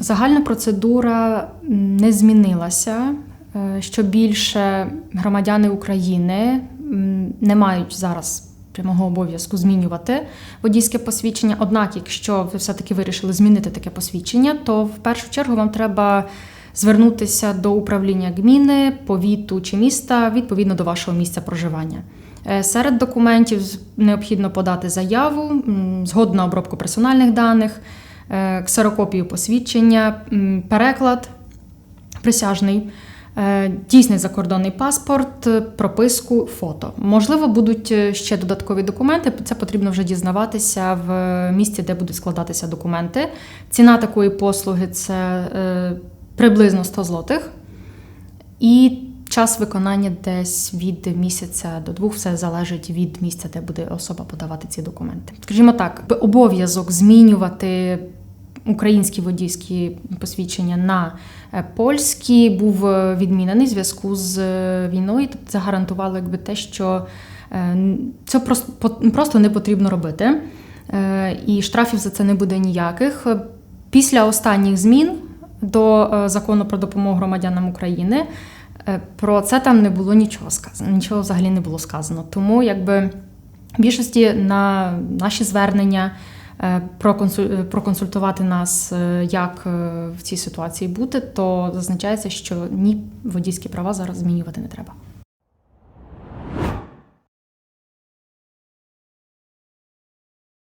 Загальна процедура не змінилася. Е, Що більше громадяни України не мають зараз прямого обов'язку змінювати водійське посвідчення. Однак, якщо ви все-таки вирішили змінити таке посвідчення, то в першу чергу вам треба звернутися до управління гміни, повіту чи міста відповідно до вашого місця проживання. Е, Серед документів необхідно подати заяву, м, згодну обробку персональних даних, ксерокопію посвідчення, переклад присяжний, е, дійсний закордонний паспорт, е, прописку, фото. Можливо, будуть е, ще додаткові документи. Це потрібно вже дізнаватися в е, місці, де будуть складатися документи. Ціна такої послуги це е, приблизно 100 злотих. І час виконання десь від місяця до двох, все залежить від місця, де буде особа подавати ці документи. Скажімо так, обов'язок змінювати українські водійські посвідчення на е, польські був е, відмінений в зв'язку з е, війною. Тобто це гарантувало якби те, що це просто, не потрібно робити. І штрафів за це не буде ніяких. Після останніх змін до закону про допомогу громадянам України про це там не було нічого сказано, нічого взагалі не було сказано. Тому якби більшості на наші звернення проконсультувати нас, е, як е, в цій ситуації бути, то зазначається, що ні водійські права зараз змінювати не треба.